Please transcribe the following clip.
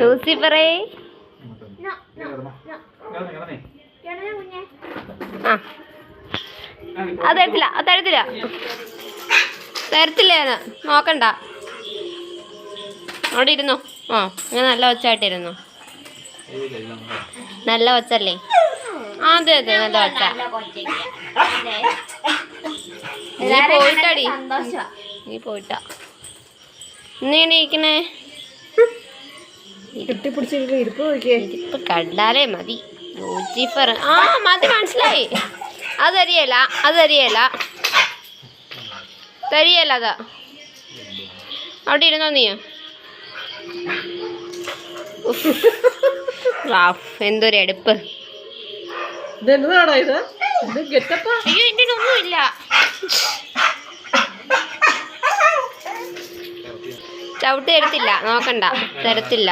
ലൂസിഫറേ. ആ. അത് തരത്തില്ല അത് തരത്തില്ല. തരത്തില്ലേന്ന് നോക്കണ്ട. അവിടെ ഇരുന്നോ. ആ ഞാൻ നല്ല ഒച്ചായിട്ടിരുന്നു. നല്ല ഒച്ചല്ലേ ആ അതെ അതെ നല്ല ഒച്ച. നീ പോയിട്ടാടി. നീ പോയിട്ടാ. നീ കെട്ടിപ്പിടിച്ചിട്ട് ഇരിപ്പ് നോക്കിയേ. ഇരിപ്പ് കണ്ടാലേ മതി. ലൂസിഫർ. ആ മതി മനസ്സിലായി. അത് തരിയല്ല അത് അതാ. അവിടെ ഇരുന്നോ നീ. എന്തൊരു എടുപ്പ്. ഇതെന്താടാ ഇത്? ഇത് ഗെറ്റപ്പാ? അയ്യോ എന്റെ ഒന്നുമില്ല. ചവിട്ട് തരത്തില്ല നോക്കണ്ട. തരത്തില്ല.